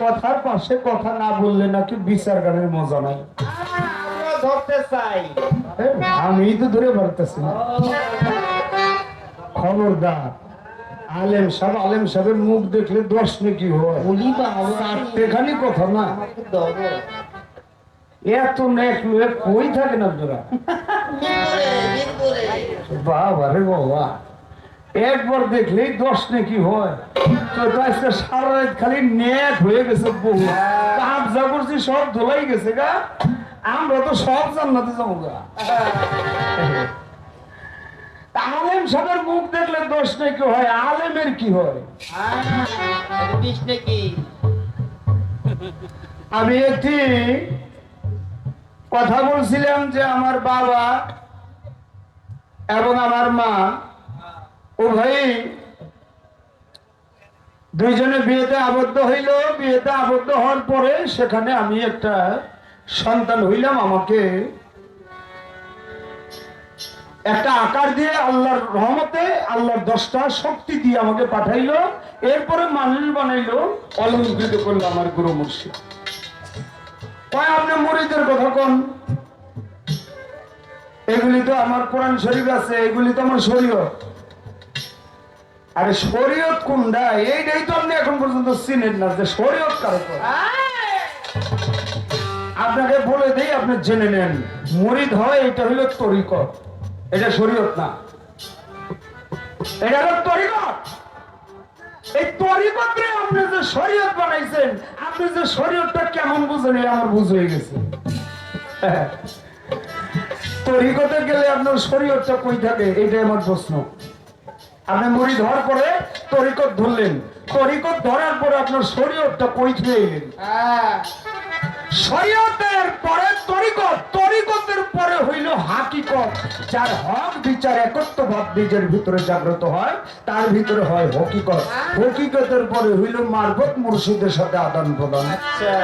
কথার পাশে কথা না বললে নাকি বিচার গানের মজা নাই। ধরতে চাই। আমি তো ধরে পারতেছি না। খবরদার আলেম সাহেব আলেম সাহেবের মুখ দেখলে দশ নাকি হয়? খালি কথা না। এত নেক লুয়ে কই থাকেন আপনারা? বাবা রে বাবা। একবার দেখলেই দশ নাকি হয়। তো তো আজকে সারা রাত খালি নেক হয়ে গেছে বহু। কাপ যা করছি সব ধোলাই গেছে গা আমরা তো সব জান্নাতে যাব গা। আলেম সাহেবের মুখ দেখলে দোষ নাকি হয় আলেমের কি হয়? নাকি? আমি একটি কথা বলছিলাম যে আমার বাবা এবং আমার মা উভয়ই দুইজনে বিয়েতে আবদ্ধ হইল। বিয়েতে আবদ্ধ হওয়ার পরে সেখানে আমি একটা সন্তান হইলাম আমাকে। একটা আকার দিয়ে আল্লাহর রহমতে, আল্লাহর দশটা শক্তি দিয়ে আমাকে পাঠাইলো। এরপরে মানুষ বানাইলো, অলঙ্কৃত করল আমার গুরু মুর্শিদ। কয়, আপনি মরিদের কথা কোন? এগুলি তো আমার কোরআন শরীফ আছে, এগুলি তো আমার শরীয়ত। আরে শরীয়ত কোনটা? এইটাই তো আপনি এখন পর্যন্ত চিনেন না যে শরীয়ত কারও আপনাকে বলে দেই আপনি জেনে নেন। মরিদ হয় এটা হইল তরিকত। এটা শরীয়ত না। এটা হলো তরিকত। এই তরিকতে আপনি যে শরীয়ত বানাইছেন আপনি যে শরীয়তটা কেমন বুঝেন আমার বুঝ হয়ে গেছে। তরিকতে গেলে আপনার শরীয়তটা কই থাকে? এটাই আমার প্রশ্ন। আপনি মুড়ি ধরার পরে তরিকত ধরলেন। তরিকত ধরার পরে আপনার শরীয়তটা কই থুয়ে এলেন? শরীয়তের পরে তরিকত তরিকতের পরে হইল হাকিকত। যার হক বিচার একত্বভাব নিজের ভিতরে জাগ্রত হয় তার ভিতরে হয় হকিকত। হকিকতের পরে হইল মুর্শিদের সাথে আদান প্রদান। আচ্ছা।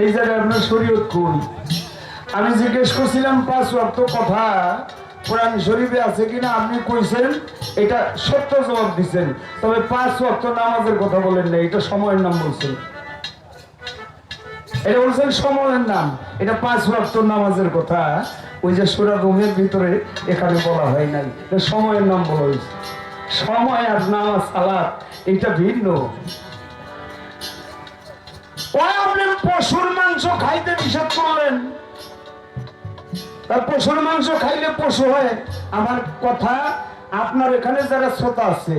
এই জায়গায় আপনার শরীয়ত কই? আমি জিজ্ঞেস করছিলাম পাঁচ ওয়াক্ত কথা। কোরআন শরীফে আছে কিনা আপনি কইছেন, এটা সত্য জবাব দিচ্ছেন তবে পাঁচ ওয়াক্ত নামাজের কথা বলেন না এটা সময়ের নাম বলছেন। এটা বলছেন সময়ের নাম, এটা পাঁচ ওয়াক্ত নামাজের কথা। ওই যে সুরা রুমের ভিতরে এখানে বলা হয় নাই সময়ের নাম বলা হয়েছে। সময় আর নামাজ সালাত এটা ভিন্ন। পশুর মাংস খাইতে নিষেধ করলেন। তার পশুর মাংস খাইলে পশু হয়। আমার কথা, আপনার এখানে যারা শ্রোতা আছে,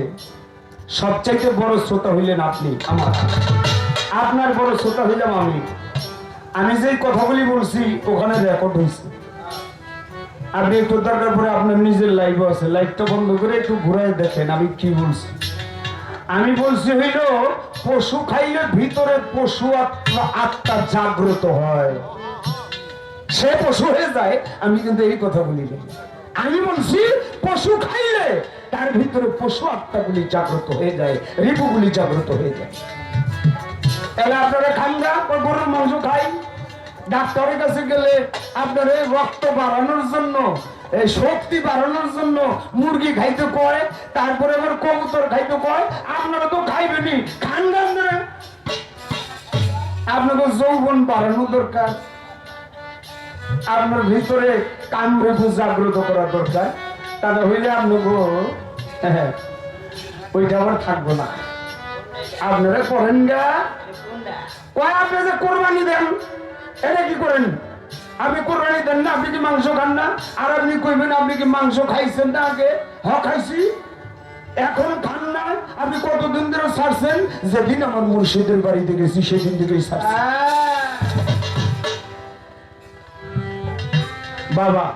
সবচাইতে বড় শ্রোতা হইলেন আপনি, আমার। আপনার বড় শ্রোতা হইলাম আমি। আমি যেই কথাগুলি বলছি, ওখানে রেকর্ড হয়েছে আপনি একটু দরকার পরে আপনার নিজের লাইভ আছে। লাইভটা বন্ধ করে একটু ঘুরাই দেখেন আমি কি বলছি। আমি বলছি হইল, পশু খাইলে ভিতরে পশু আত্মা আত্মা জাগ্রত হয়। সে পশু হয়ে যায়, আমি কিন্তু এই কথা বলি। আমি বলছি, পশু খাইলে তার ভিতরে পশু আত্মাগুলি জাগ্রত হয়ে যায়, রিপুগুলি জাগ্রত হয়ে যায়। তাহলে আপনারা খান গরুর মাংস খাই। ডাক্তারের কাছে গেলে আপনার রক্ত বাড়ানোর জন্য শক্তি বাড়ানোর জন্য মুরগি খাইতে কয়, তারপরে আবার কবুতর খাইতে কয়, আপনারা তো খাইবেনি খান না আপনারা। আপনাকে যৌবন বাড়ানো দরকার। আপনার ভিতরে কান রেখু জাগ্রত করা দরকার। তাহলে হইলে আপনাকে হ্যাঁ, ওইটা আবার থাকব না। আপনারা করেন গা। কয় আপনি যে কোরবানি দেন এটা কি করেন? আপনি কোরবানি দেন না আপনি কি মাংস খান না? আর আপনি কইবেন আপনি কি মাংস খাইছেন না আগে? হ খাইছি। এখন খান না আপনি কতদিন ধরে ছাড়ছেন? যেদিন আমার মুর্শিদের বাড়িতে গেছি সেদিন থেকেই ছাড়ছি। বাবা।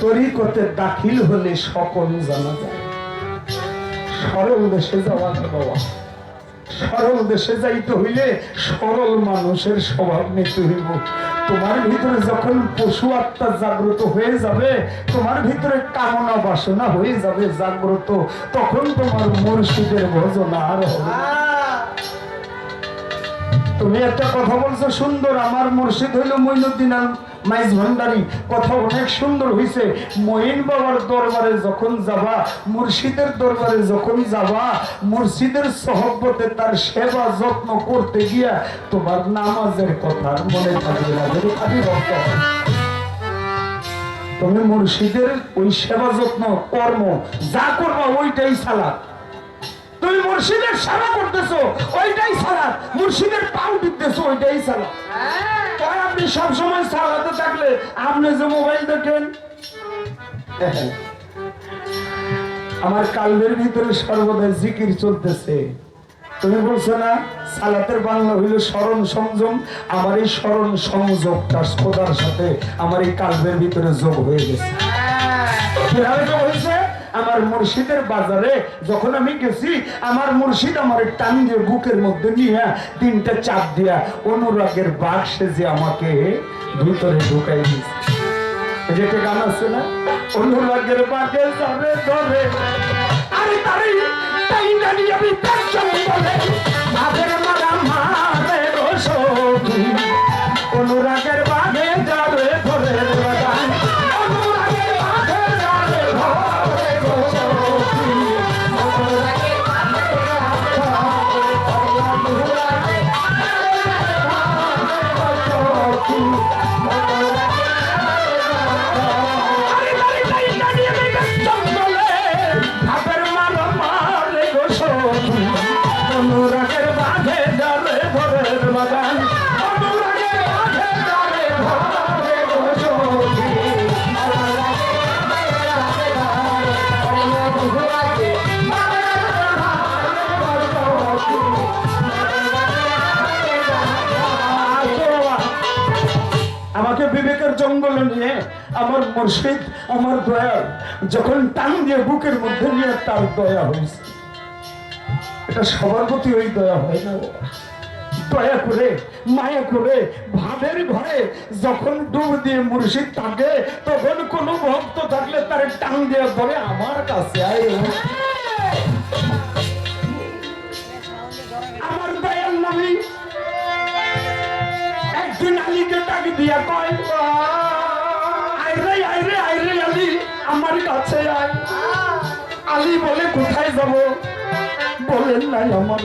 তরিকতে দাখিল হলে সকল জানা যায়। সরল দেশে যাওয়া বাবা। সরল দেশে যাইতে হইলে সরল মানুষের স্বভাব নিতে হইব। তোমার ভিতরে যখন পশু আত্মা জাগ্রত হয়ে যাবে, তোমার ভিতরে কামনা বাসনা হয়ে যাবে জাগ্রত, তখন তোমার মুর্শিদের ভজন আর হবে না। তুমি একটা কথা বলছো, সুন্দর। আমার মুর্শিদ হইল মইনুদ্দিন মাইজ ভান্ডারি। কথা অনেক সুন্দর হয়েছে মহিন বাবার দরবারে যখন যাবা, মুর্শিদের দরবারে যখন যাবা, মুর্শিদের সহব্বতে তার সেবা যত্ন করতে গিয়া তোমার নামাজের কথা মনে থাকবে না। তুমি মুর্শিদের ওই সেবা যত্ন, কর্ম, যা করবা ওইটাই সালাদ তুমি মুর্শিদের সেবা করতেছো, ওইটাই সালাদ মুর্শিদের পাও টিপতেছো, ওইটাই সালাদ তাই আপনি সবসময় সালাতে থাকলে আপনি যে মোবাইল দেখেন আমার কালবের ভিতরে সর্বদা জিকির চলতেছে। তুমি বলছো না, সালাতের বাংলা হইল স্মরণ সংযম, আমার এই স্মরণ সংযোগটা খোদার সাথে আমার এই কালবের ভিতরে যোগ হয়ে গেছে। কীভাবে হয়েছে? আমার মুর্শিদের বাজারে যখন আমি গেছি, আমার মুর্শিদ আমার টান দিয়ে বুকের মধ্যে নিয়ে তিনটা চাপ দিয়া অনুরাগের বাঘ সেজে আমাকে ভিতরে ঢুকাই দিয়েছে। যেটা গান আছে না? অনুরাগের বাঘে ধরে ধরে। আরে তাই আমি তার বলে আমার মুর্শিদ, আমার দয়াল, যখন টান দিয়ে বুকের মধ্যে নিয়ে তার দয়া হয়েছে। এটা সবার প্রতি ওই দয়া হয় না। দয়া করে, মায়া করে, ভাবের ঘরে যখন ডুব দিয়ে মুর্শিদ থাকে, তখন কোন ভক্ত থাকলে তার টান দিয়ে ধরে আমার কাছে আয় আমার দয়াল নবী, একদিন আলীকে ডাক দিয়া কয় আমার কাছে আয়। আলী বলে, কোথায় যাব? বলেন নাই আমার।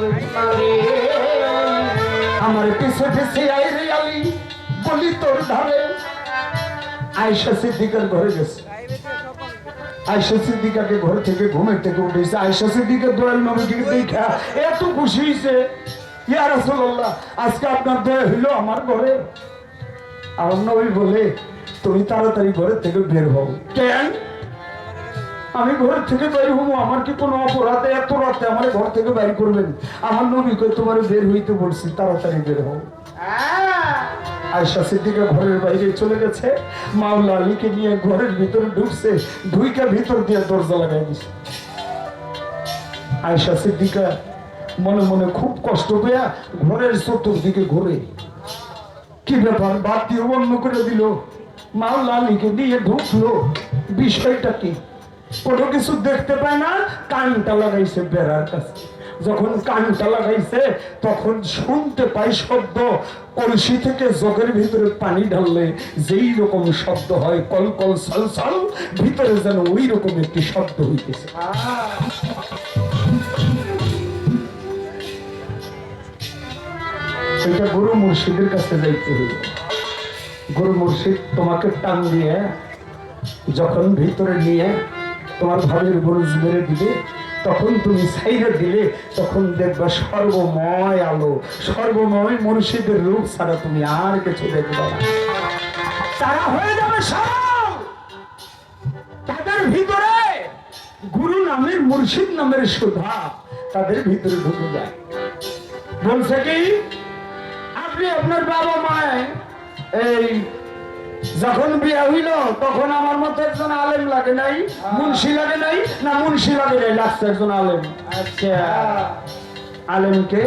আমার পিছে পিছে আইরে আলী, বলি তোর ধারে। আয়সা সিদ্দিকার ঘরে গেছে। আয়সা সিদ্দিকাকে ঘর থেকে ঘুমের থেকে উঠেছে। আয়সা সিদ্দিকার দয়াল নবীকে দেখা এত খুশি হয়েছে। ইয়া রাসূলুল্লাহ, আজকে আপনার দয়া হইল আমার ঘরে। আমার নবী বলে, তুমি তাড়াতাড়ি ঘরের থেকে বের হও। কেন? আমি ঘর থেকে বের হব আমার কি কোনো অপরাধে এত রাতে আমার ঘর থেকে বের করবেন? আমার নবী কই তোমার বের হইতে বলছি তাড়াতাড়ি বের হব আয়সা সিদ্দিকা ঘরের বাইরে চলে গেছে। মাওলা আলীকে নিয়ে ঘরের ভিতরে ঢুকছে ঢুইকা ভিতর দিয়ে দরজা লাগাই দিছে। আয়সা সিদ্দিকা মনে মনে খুব কষ্ট পেয়া ঘরের চতুর্দিকে ঘুরে। কি ব্যাপার? বাদ দিয়ে বন্ধ করে দিল। মাওলা আলীকে নিয়ে ঢুকলো। বিষয়টা কি? কোনো কিছু দেখতে পায় না, কানটা লাগাইছে বেড়ার কাছে। যখন কানটা লাগাইছে, তখন শুনতে পাই শব্দ। কলসি থেকে জগের ভিতরে পানি ঢাললে যেই রকম শব্দ হয়, কল কল সাল সাল, ভিতরে যেন ওই রকম একটি শব্দ হইতেছে। এটা গুরু মুর্শিদের কাছে যাইতে হইবে গুরু মুর্শিদ তোমাকে টান দিয়ে, যখন ভিতরে নিয়ে তোমার ভাবের বুরুজ মেরে দিবে। তখন তুমি সাইডে দিলে, তখন দেখবা সর্বময় আলো, সর্বময় মুর্শিদের রূপ ছাড়া তুমি আর কিছু দেখবে না। তারা হয়ে যাবে সরল। তাদের ভিতরে গুরু নামের, মুর্শিদ নামের সুধা তাদের ভিতরে ঢুকে যায়। বলছে কি, আপনি আপনার বাবা মায় এই যখন বিয়ে হইল তখন আমার মতো একজন আলেম লাগে নাই? মুন্সি লাগে নাই না মুন্সি লাগে নাই? লাগছে একজন আলেম। আচ্ছা। আলেমকে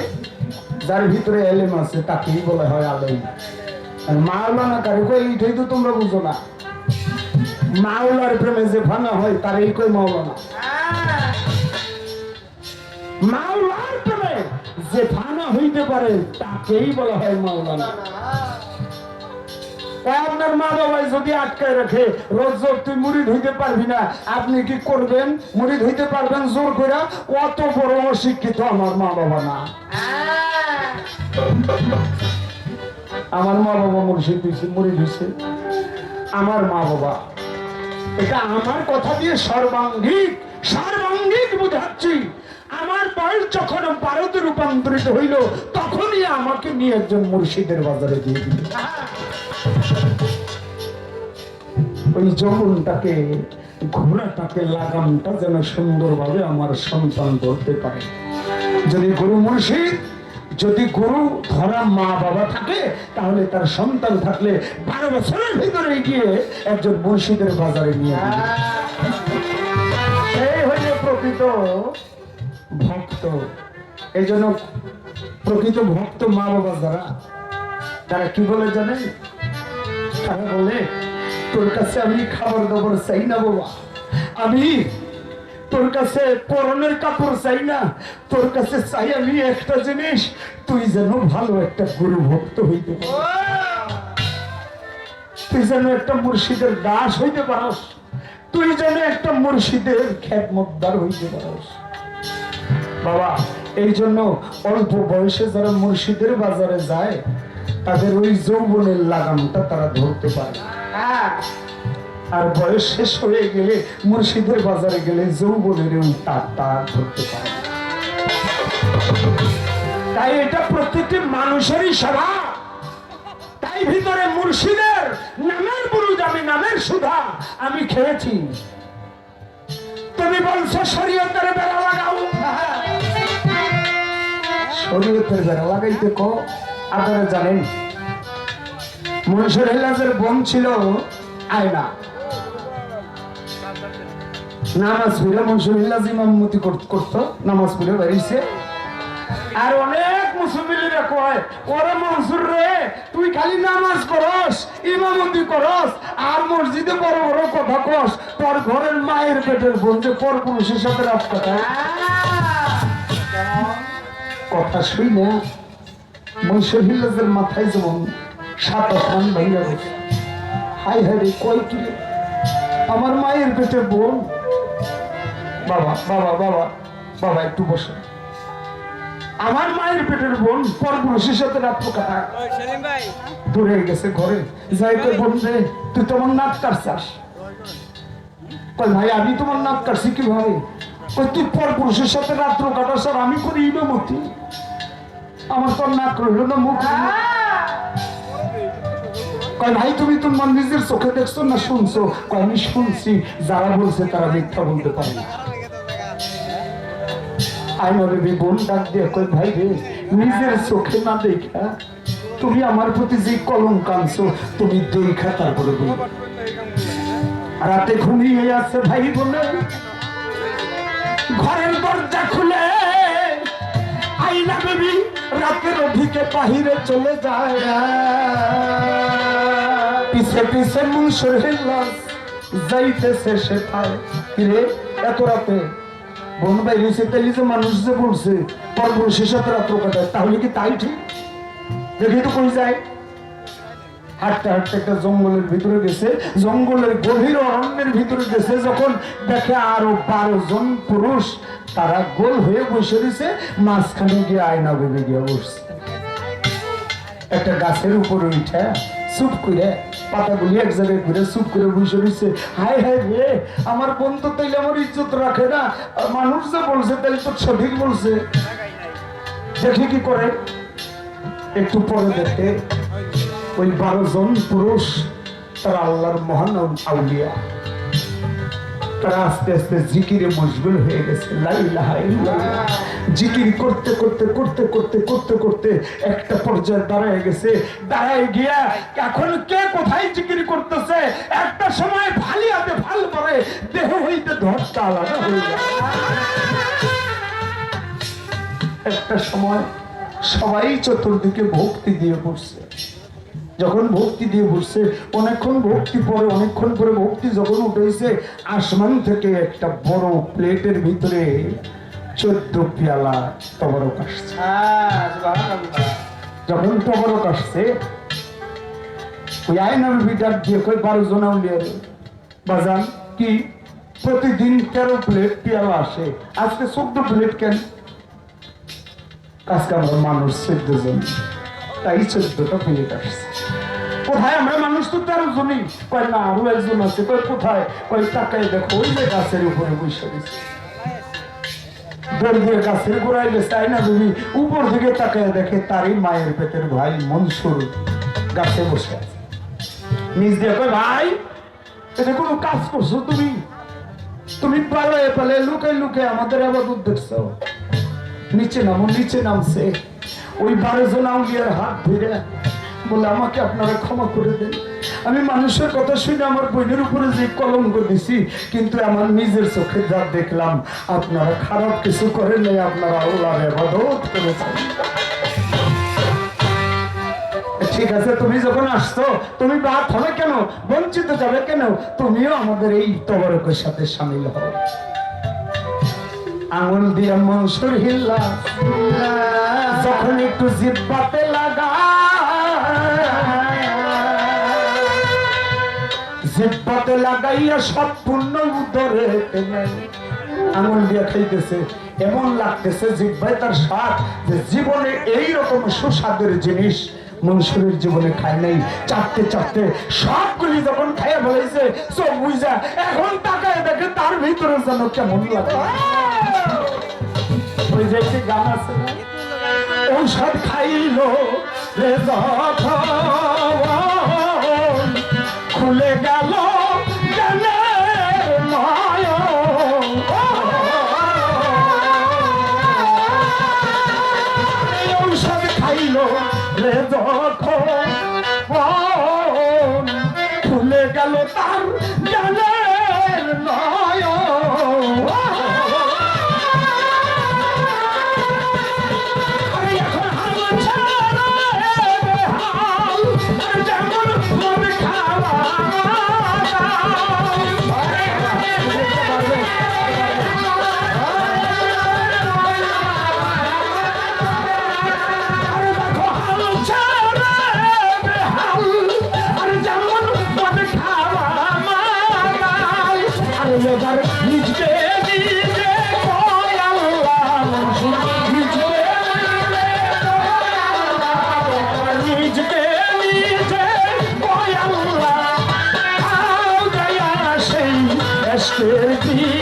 যার ভিতরে এলেম আছে তাকেই বলা হয় আলেম। মাওলানা কারে কই এইটাই তো তোমরা বুঝো না। মাওলার প্রেমে যে ফানা হয় তার এই কই মাওলানা। মাওলার প্রেমে যে ফানা হইতে পারে তাকেই বলা হয় মাওলানা। আপনার মা বাবাই যদি আটকায় রাখে, রোজ রোজ তুই মুড়ি ধুইতে পারবি না। আপনি কি করবেন? মুড়ি ধুইতে পারবেন জোর করে? অত বড় অশিক্ষিত আমার মা বাবা না। আমার মা বাবা মুর্শিদ দিয়েছে মুড়ি ধুইছে। আমার মা বাবা এটা আমার কথা দিয়ে সর্বাঙ্গিক সর্বাঙ্গিক বুঝাচ্ছি। আমার বয়স যখন ভারতে রূপান্তরিত হইল, তখনই আমাকে নিয়ে একজন মুর্শিদের বাজারে দিয়ে দিল। ওই যৌবনটাকে, ঘোড়াটাকে, লাগামটা যেন সুন্দরভাবে আমার সন্তান ধরতে পারে। যদি গুরু মুর্শিদ, যদি গুরু ধরা মা বাবা থাকে, তাহলে তার সন্তান থাকলে বারো বছরের ভিতরে গিয়ে একজন মুর্শিদের বাজারে নিয়ে সেই হইলে প্রকৃত ভক্ত। এই জন্য প্রকৃত ভক্ত মা বাবা যারা, তারা কি বলে জানেন? তারা বলে তোর কাছে আমি খাবার দাবার চাই না বাবা। আমি তোর কাছে পরনের কাপড় চাই না। তোর কাছে চাই আমি একটা জিনিস। তুই যেন ভালো একটা গুরু ভক্ত হইতে তুই যেন একটা মুর্শিদের দাস হইতে পারস। তুই যেন একটা মুর্শিদের খ্যাতমতদার হইতে পারস। বাবা এই জন্য অল্প বয়সে যারা মুর্শিদের বাজারে যায় তাদের ওই যৌবনের লাগামটা তারা ধরতে পারে। আর বয়স শেষ হয়ে গেলে মুর্শিদের বাজারে গেলে যৌবনের ওই তার তার ধরতে পারে তাই এটা প্রত্যেকটি মানুষেরই স্বভাব তাই ভিতরে মুর্শিদের নামের বুরুজ আমি নামের সুধা আমি খেয়েছি। তুমি বলছো শরীয়তের বেড়া লাগাও। শরীয়তের বেড়া লাগাইতে কো আপনারা জানেন মনসুর হেলাজের বোন ছিল আয়না। নামাজ পড়ে মনসুর হেলাজ ইমামতি করতো নামাজ পড়ে বেরিয়েছে আর অনেক মুসলিমরা কয় ওরে মনসুর রে তুই খালি নামাজ করস ইমামতি করস আর মসজিদে বড় বড় কথা কস। তোর ঘরের মায়ের পেটের বোন যে পর পুরুষের সাথে রাত কথা কথা শুই না মাথায় যেমন সাত আসমান ভাইয়া গেছে হাই হাই রে কয় কি আমার মায়ের পেটের বোন। বাবা বাবা বাবা বাবা একটু বসে। আমার মায়ের পেটের বোন পরপুরুষের সাথে সেলিম ভাই। দূরে গেছে ঘরে। যাই কই বোন রে তুই তোমার নাক কাটছাস? কই ভাই আমি তোমার নাক কাটছি কীভাবে? কই তুই পরপুরুষের সাথে রাত্র কাটাস আর আমি করি ইমামতি। আমার নাক রইল না মুখ কয়, ভাই, তুমি তোমার নিজের চোখে দেখছ না শুনছো? কয়, আমি শুনছি, যারা বলছে তারা মিথ্যা বলতে পারে না। আইন রে বোন ডাক দিয়ে ভাই রে, নিজের চোখে না দেখা, তুমি আমার প্রতি যে কলঙ্ক আনছো, তুমি দেখা তারপরে বলবে রাতে ঘুমিয়ে আছে ভাই বলে ঘরের দরজা খুলে রাতের অধিকে বাহিরে চলে যায় পিছে পিছে মুনসুর হিল্লাস যাইতেছে সে পায়। কিরে, এত রাতে? বন বাইরেছে, তাইলে যে মানুষ যে বলছে পরপুরুষের সাথে রাত্র কাটায়, তাহলে কি তাই ঠিক? দেখি তো কই যায়। হাঁটতে হাঁটতে একটা জঙ্গলের ভিতরে গেছে। জঙ্গলের গভীর অরণ্যের ভিতরে গেছে, যখন দেখে আরও বারো জন পুরুষ তারা গোল হয়ে বসে রয়েছে, মাঝখানে গিয়ে আয়না বেবে গিয়ে বসছে। একটা গাছের উপরে উঠে চুপ করে পাতাগুলি এক জায়গায় ঘুরে চুপ করে বসে রয়েছে। হাই হাই রে, আমার বন্ধু তাইলে আমার ইজ্জত রাখে না। মানুষ যে বলছে তাইলে তো সঠিক বলছে। দেখে কি করে? একটু পরে দেখে ওই বারো জন পুরুষ, তারা আল্লাহর মহান আউলিয়া। তারা আস্তে আস্তে জিকিরে মশগুল হয়ে গেছে। জিকির করতে করতে করতে করতে করতে করতে একটা পর্যায়ে দাঁড়ায় গেছে। দাঁড়ায় গিয়া এখন কে কোথায় জিকির করতেছে? একটা সময় ভালি হাতে ভালো পরে দেহ হইতে ধরটা আলাদা হয়ে যায়। একটা সময় সবাই চতুর্দিকে ভক্তি দিয়ে বসছে। যখন ভক্তি দিয়ে বসছে অনেকক্ষণ ভক্তি পরে অনেকক্ষণ পরে ভক্তি যখন উঠেছে আসমান থেকে একটা বড় প্লেটের ভিতরে চোদ্দ পেয়ালা তবরক আসছে। যখন তবরক আসছে ওই আইনার বিটার দিয়ে কই বারো জন বাজান কি? প্রতিদিন তেরো প্লেট পেয়ালা আসে। আজকে চোদ্দ প্লেট কেন? আজকে আমরা মানুষ চোদ্দ জন। তাই চোদ্দটা প্লেট আসছে। কোথায়? আমরা মানুষ তো তেরো জনই কয় না, আরও একজন আছে। কয়, কোথায়? কয় টাকায় দেখো, ওই যে গাছের উপরে বসে গেছে। আইনা তুমি উপর দেখে, তারই মায়ের পেটের ভাই মনসুর গাছে বসে আছে। নিজ দিয়ে কয়, ভাই এটা কোনো কাজ করছ তুমি? তুমি পালায় পালায় লুকে লুকে আমাদের আবার দুধ দেখছ। নিচে নামো, নিচে নামছে। ওই বারো জন আউলিয়ার হাত ধরে বলে, আমাকে আপনারা ক্ষমা করে দেন। আমি মানুষের কথা শুনে আমার বোনের উপরে যে কলঙ্ক দিছি, কিন্তু আমার নিজের চোখে যা দেখলাম, আপনারা খারাপ কিছু করেন নাই, আপনারা আল্লাহর ইবাদত করেছেন। ঠিক আছে, তুমি যখন আসছো, তুমি বাদ হবে কেন? বঞ্চিত যাবে কেন? তুমিও আমাদের এই তবরকের সাথে সামিল হও। আঙুল দিয়ে মনসুর হিল্লা। যখন একটু জিব্বাতে লাগা জিব্বাতে লাগাইয়া সম্পূর্ণ উদরে আঙুল দিয়ে খাইতেছে। এমন লাগতেছে জিব্বাই তার স্বাদ যে জীবনে এই রকম সুস্বাদের জিনিস মনসুরের জীবনে খায় নাই। চারটে চারটে সবগুলি যখন খাইয়া বলেছে সব বুঝা এখন তাকায় দেখে তার ভিতরে যেন কেমন লাগে। ওই গান আছে ঔষধ খাইল খুলে গেল এসকের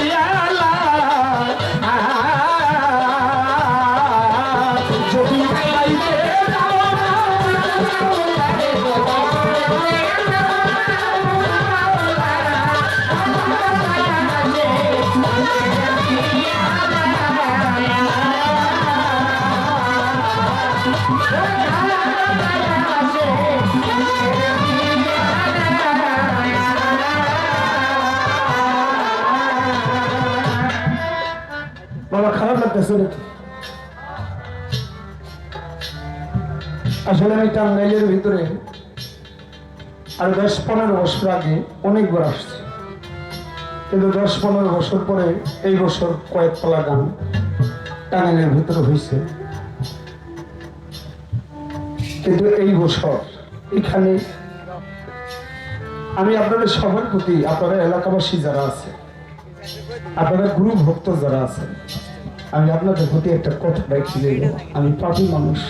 আসলে আমি টাঙ্গাইলের ভিতরে আর দশ পনেরো বছর আগে অনেকবার আসছি। কিন্তু দশ পনেরো বছর পরে এই বছর কয়েক পালা গান টাঙ্গাইলের ভিতরে হয়েছে কিন্তু এই বছর এখানে আমি আপনাদের সবার প্রতি, আপনারা এলাকাবাসী যারা আছে, আপনারা গুরু ভক্ত যারা আছেন, আমি আপনাদের প্রতি একটা কথা রেখে আমি পাপি মানুষ।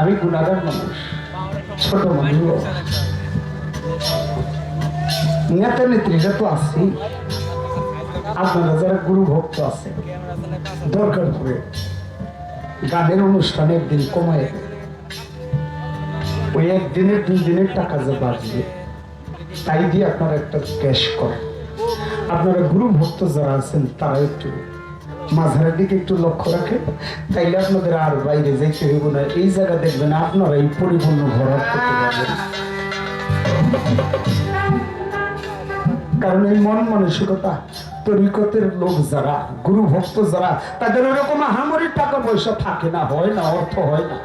আমি গুণাগার মানুষ, ছোট মানুষ। নেতা নেত্রীরা তো আছেই। আপনারা যারা গুরু ভক্ত আছে দরকার পড়ে গানের অনুষ্ঠানে একদিন কমায় ওই একদিনের দুই দিনের টাকা যে বাঁচবে তাই দিয়ে আপনারা একটা ক্যাশ করেন। আপনারা গুরু ভক্ত যারা আছেন তারা একটু মাঝারের দিকে একটু লক্ষ্য রাখেন। তাইলে আপনাদের আর বাইরে যাইতে হইব না। এই জায়গা দেখবেন আপনারা এই পরিপূর্ণ ভরাট করতে পারবেন কারণ এই মন মানসিকতা, তরিকতের লোক যারা, গুরু ভক্ত যারা, তাদের ওরকম আহামরি টাকা পয়সা থাকে না, হয় না, অর্থ হয় না।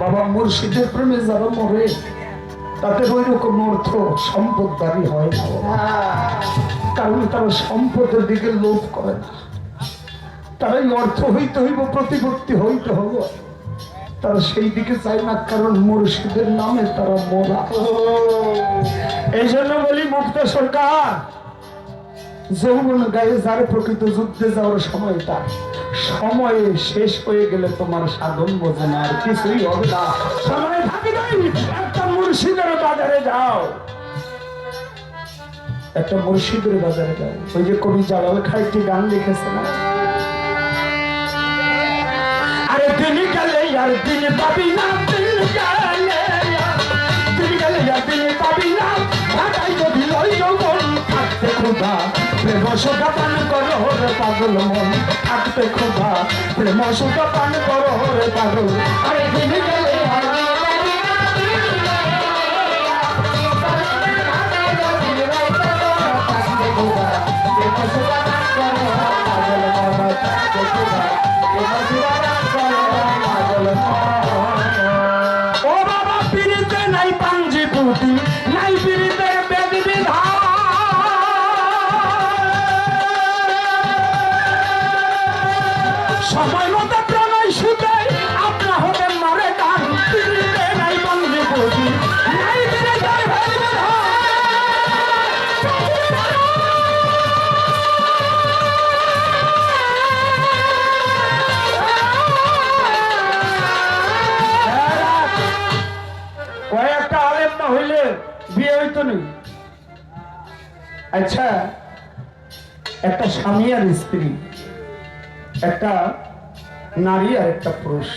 বাবা মুর্শিদের প্রেমে যারা মরে, তাদের ওই রকম অর্থ সম্পদদারি হয় না। কারণ তারা সম্পদের দিকে লোভ করে না। তারাই অর্থ হইতে হইব, প্রতিপত্তি হইতে হব তারা সেই দিকে চায় না, কারণ মুর্শিদের নামে তারা মোরা। এই জন্য বলি, মুক্ত সরকার, যৌবন গায়ে যার প্রকৃত যুদ্ধে যাওয়ার সময় তার। সময় শেষ হয়ে গেলে তোমার সাধন বোঝে না, আর কিছুই হবে না। সময় থাকে নাই, একটা মুর্শিদের বাজারে যাও। একটা মুর্শিদের বাজারে যাও। ওই যে কবি জালাল খাইটি গান লিখেছে না? আরে দিন গেলে আর দিন পাবি না, দিন গেলে দিন গেলে আর দিন পাবি না। ঢাকাই যদি লই যৌবন, থাকতে ক্ষুধা। প্রেম সুখা পান করো রে পাগল মন, থাকতে ক্ষুধা। প্রেম সুখা পান করো রে পাগল আরে দিন গেলে দিন পাবি পাগল হইতো নি আচ্ছা একটা স্বামী আর স্ত্রী, একটা নারী আর একটা পুরুষ।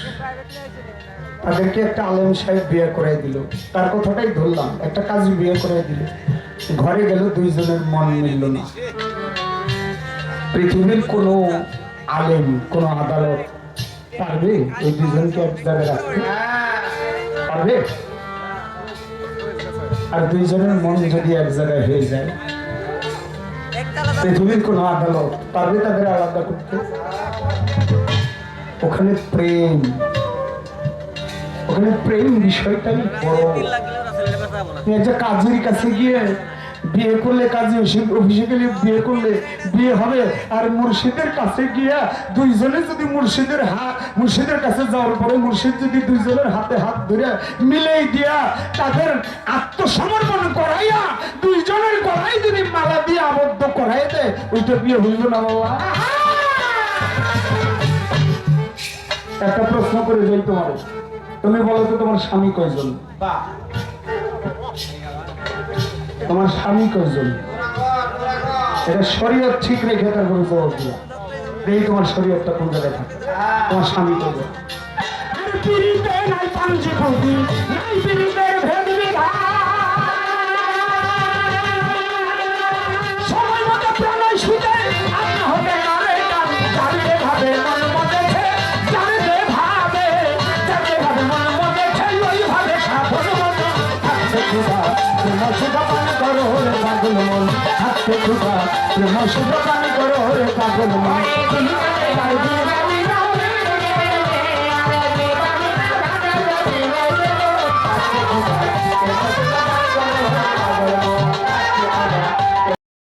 তাদেরকে একটা আলেম সাহেব বিয়ে করাই দিল। তার কথাটাই ধরলাম, একটা কাজী বিয়ে করাই দিল। ঘরে গেল, দুইজনের মন মিলল না। পৃথিবীর কোনো আলেম, কোনো আদালত পারবে? এই দুজনকে এক জায়গায় রাখতে? পারবে? আর দুইজনের মন যদি এক জায়গায় হয়ে যায় পৃথিবীর কোন আদালত পারবে তাদের আলাদা করতে? ওখানে প্রেম। ওখানে প্রেম বিষয়টাই বড়। একটা কাজের কাছে গিয়ে বিয়ে করলে কাজী অফিসে- গেলে বিয়ে করলে বিয়ে হবে, আর মুর্শিদের কাছে গিয়া দুইজনে যদি মুর্শিদের হাত মুর্শিদের কাছে যাওয়ার পরে মুর্শিদ যদি দুইজনের হাতে হাত ধরে মিলেই দিয়া তাদের আত্মসমর্পণ করাইয়া দুইজনের গলায় যদি মালা দিয়ে আবদ্ধ করাই দেয়, ওইটা বিয়ে হইল না বাবা। একটা প্রশ্ন করে যাই তোমার। তুমি বলো তো তোমার স্বামী কয়জন? বাহ। তোমার স্বামী কয়জন? এটা শরীয়ত ঠিক রেখে তারপরে জবাব দিয়া। এই তোমার শরীয়তটা কোন জায়গায় থাকে। তোমার স্বামী কয়জন? আর পিড়িতে পাগল মন থাকতে ক্ষুধা প্রেম সুধা পান করো রে পাগল মন।